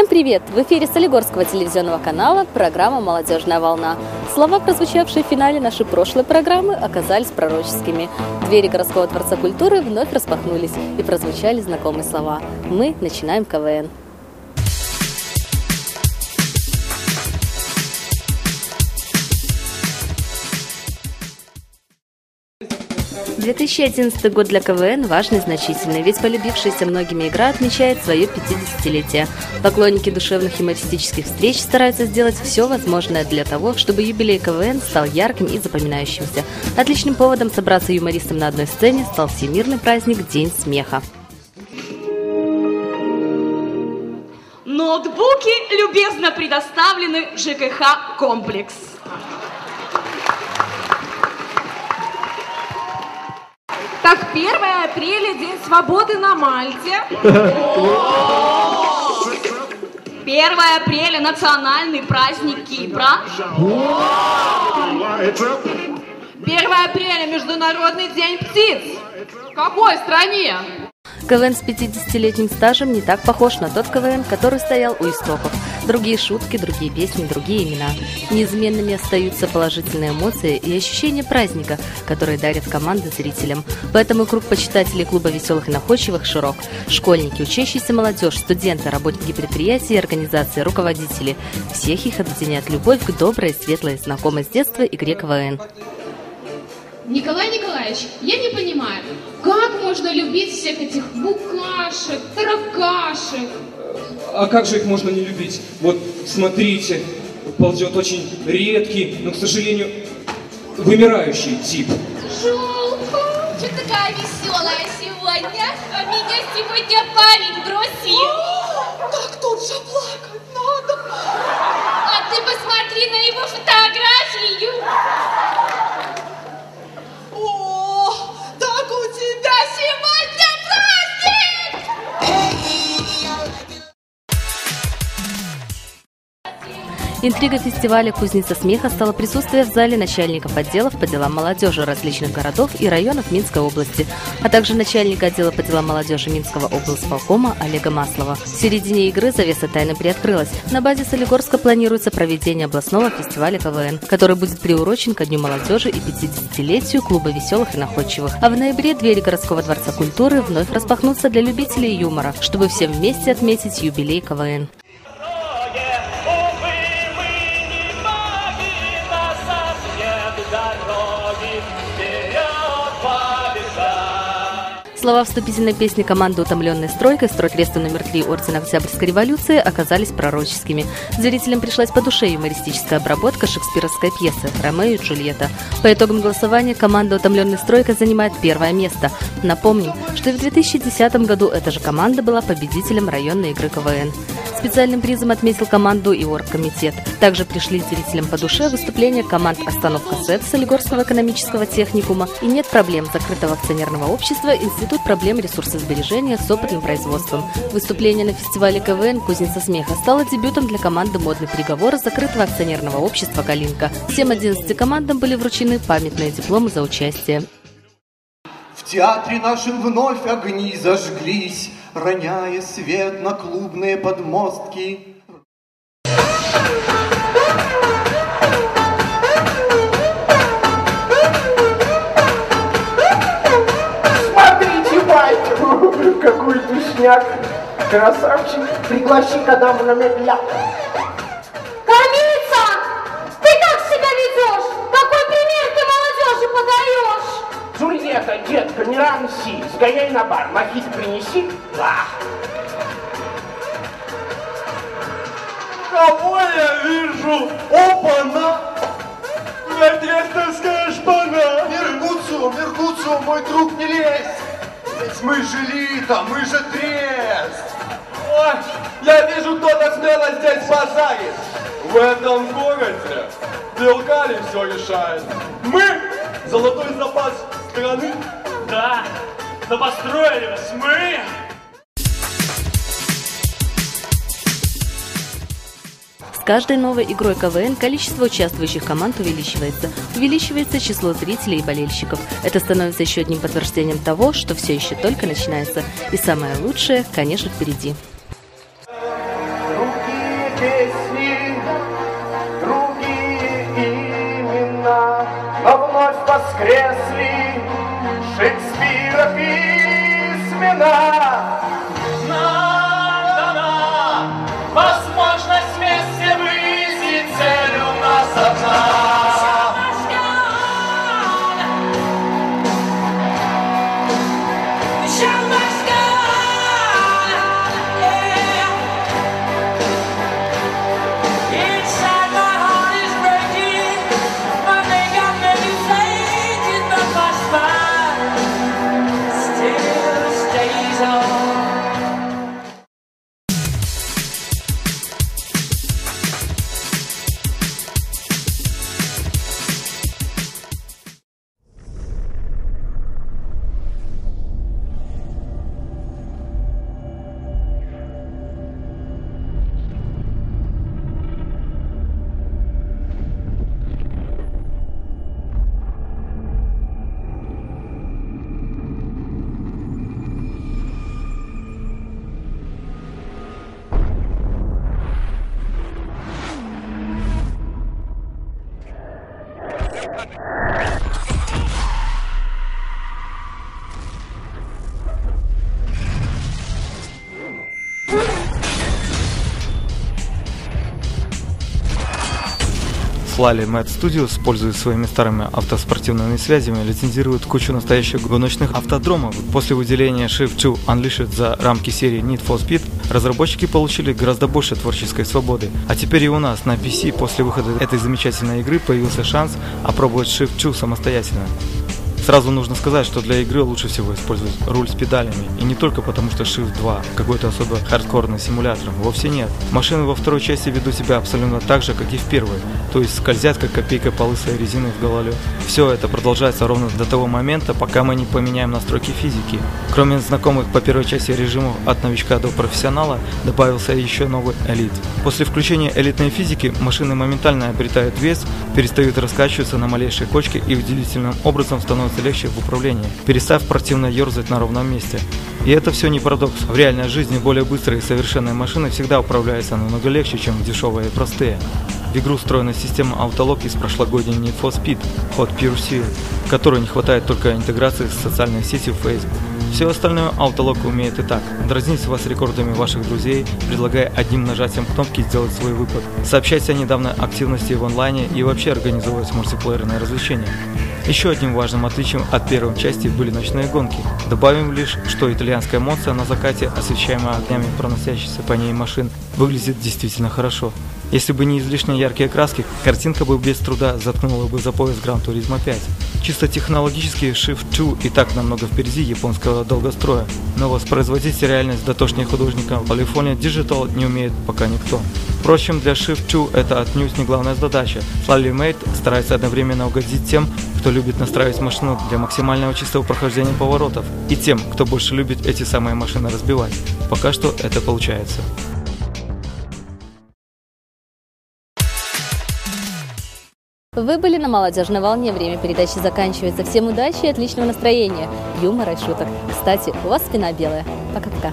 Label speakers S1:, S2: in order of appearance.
S1: Всем привет! В эфире Солигорского телевизионного канала программа «Молодежная волна». Слова, прозвучавшие в финале нашей прошлой программы, оказались пророческими. Двери городского дворца культуры вновь распахнулись и прозвучали знакомые слова. Мы начинаем КВН. 2011 год для КВН важный и значительный, ведь полюбившаяся многими игра отмечает свое 50-летие. Поклонники душевных юмористических встреч стараются сделать все возможное для того, чтобы юбилей КВН стал ярким и запоминающимся. Отличным поводом собраться юмористам на одной сцене стал всемирный праздник День смеха.
S2: Ноутбуки любезно предоставлены ЖКХ Так, 1 апреля, День свободы на Мальте. 1 апреля, национальный праздник Кипра. 1 апреля, Международный день птиц. В какой стране?
S1: КВН с 50-летним стажем не так похож на тот КВН, который стоял у истоков. Другие шутки, другие песни, другие имена. Неизменными остаются положительные эмоции и ощущение праздника, которые дарят команды зрителям. Поэтому круг почитателей клуба веселых и находчивых широк. Школьники, учащиеся молодежь, студенты, работники предприятий и организации, руководители. Всех их объединяет любовь к доброй, светлой, знакомой с детства игре КВН.
S3: Николай Николаевич, я не понимаю, как можно любить всех этих букашек, таракашек?
S4: А как же их можно не любить? Вот смотрите, ползет очень редкий, но, к сожалению, вымирающий тип.
S3: Жалко, что такая веселая сегодня, а меня сегодня парень бросил.
S2: Так тут же плакать надо.
S3: А ты посмотри на его фотографию.
S1: Интрига фестиваля «Кузница смеха» стала присутствие в зале начальников отделов по делам молодежи различных городов и районов Минской области, а также начальника отдела по делам молодежи Минского облсполкома Олега Маслова. В середине игры завеса тайны приоткрылась. На базе Солигорска планируется проведение областного фестиваля КВН, который будет приурочен ко Дню молодежи и 50-летию клуба веселых и находчивых. А в ноябре двери городского дворца культуры вновь распахнутся для любителей юмора, чтобы всем вместе отметить юбилей КВН. Слова вступительной песни команды «Утомленной стройкой» строй креста номер 3 Ордена Октябрьской революции оказались пророческими. Зрителям пришлась по душе юмористическая обработка шекспировской пьесы «Ромео и Джульетта». По итогам голосования команда «Утомленной стройкой» занимает первое место. Напомним, что в 2010 году эта же команда была победителем районной игры КВН. Специальным призом отметил команду и оргкомитет. Также пришли зрителям по душе выступления команд «Остановка СЭТ» Солигорского экономического техникума и «Нет проблем» закрытого акционерного общества Институт проблем ресурсосбережения с опытным производством. Выступление на фестивале КВН «Кузница смеха» стало дебютом для команды «Модный приговор» закрытого акционерного общества «Калинка». Всем 11 командам были вручены памятные дипломы за участие.
S5: В театре нашем вновь огни зажглись, Роняя свет на клубные подмостки.
S6: Смотрите, батя, какой тушняк. Красавчик, пригласи кадавра на медляк. Джульетта, детка, не ранси, сгоняй на бар, мохито принеси. Да.
S7: Кого я вижу? Опа-на! Ветрестовская шпана!
S5: Мергуцу, Мергуцу, мой друг, не лезь! Ведь мы же элита, мы же трест!
S7: Ой, я вижу, кто-то смело здесь базарит! В этом городе Белкали все решает. Мы золотой запас страны.
S8: Да, но построили вас мы.
S1: С каждой новой игрой КВН количество участвующих команд увеличивается. Увеличивается число зрителей и болельщиков. Это становится еще одним подтверждением того, что все еще только начинается. И самое лучшее, конечно, впереди.
S5: другие песни, воскресли Шекспира письмена.
S9: Слали Mad Studios, пользуясь своими старыми автоспортивными связями, лицензирует кучу настоящих гоночных автодромов. После выделения Shift 2 Unleashed за рамки серии Need for Speed, разработчики получили гораздо больше творческой свободы. А теперь и у нас на PC после выхода этой замечательной игры появился шанс опробовать Shift 2 самостоятельно. Сразу нужно сказать, что для игры лучше всего использовать руль с педалями. И не только потому, что Shift 2 какой-то особо хардкорный симулятор. Вовсе нет. Машины во второй части ведут себя абсолютно так же, как и в первой. То есть скользят, как копейка по лысой резины в гололед. Все это продолжается ровно до того момента, пока мы не поменяем настройки физики. Кроме знакомых по первой части режимов от новичка до профессионала, добавился еще новый элит. После включения элитной физики машины моментально обретают вес, перестают раскачиваться на малейшей кочке и удивительным образом становятся легче в управлении, перестав противно ерзать на ровном месте. И это все не парадокс. В реальной жизни более быстрые и совершенные машины всегда управляются намного легче, чем дешевые и простые. В игру встроена система автолог из прошлогодней Need for Speed Hot Pursuit, которой не хватает только интеграции с социальной сетью Facebook. Все остальное автолог умеет и так. Дразнить вас рекордами ваших друзей, предлагая одним нажатием кнопки сделать свой выпад. Сообщать о недавней активности в онлайне и вообще организовывать мультиплеерные развлечения. Еще одним важным отличием от первой части были ночные гонки. Добавим лишь, что итальянская монстра на закате, освещаемая огнями проносящихся по ней машин, выглядит действительно хорошо. Если бы не излишне яркие краски, картинка бы без труда заткнула бы за пояс Gran Turismo 5. Чисто технологически Shift 2 и так намного впереди японского долгостроя, но воспроизводить реальность дотошнее художника Polyphony Digital не умеет пока никто. Впрочем, для Shift 2 это отнюдь не главная задача. Slally Mate старается одновременно угодить тем, кто любит настраивать машину для максимального чистого прохождения поворотов, и тем, кто больше любит эти самые машины разбивать. Пока что это получается.
S1: Вы были на молодежной волне. Время передачи заканчивается. Всем удачи и отличного настроения, юмора и шуток. Кстати, у вас спина белая. Пока-пока.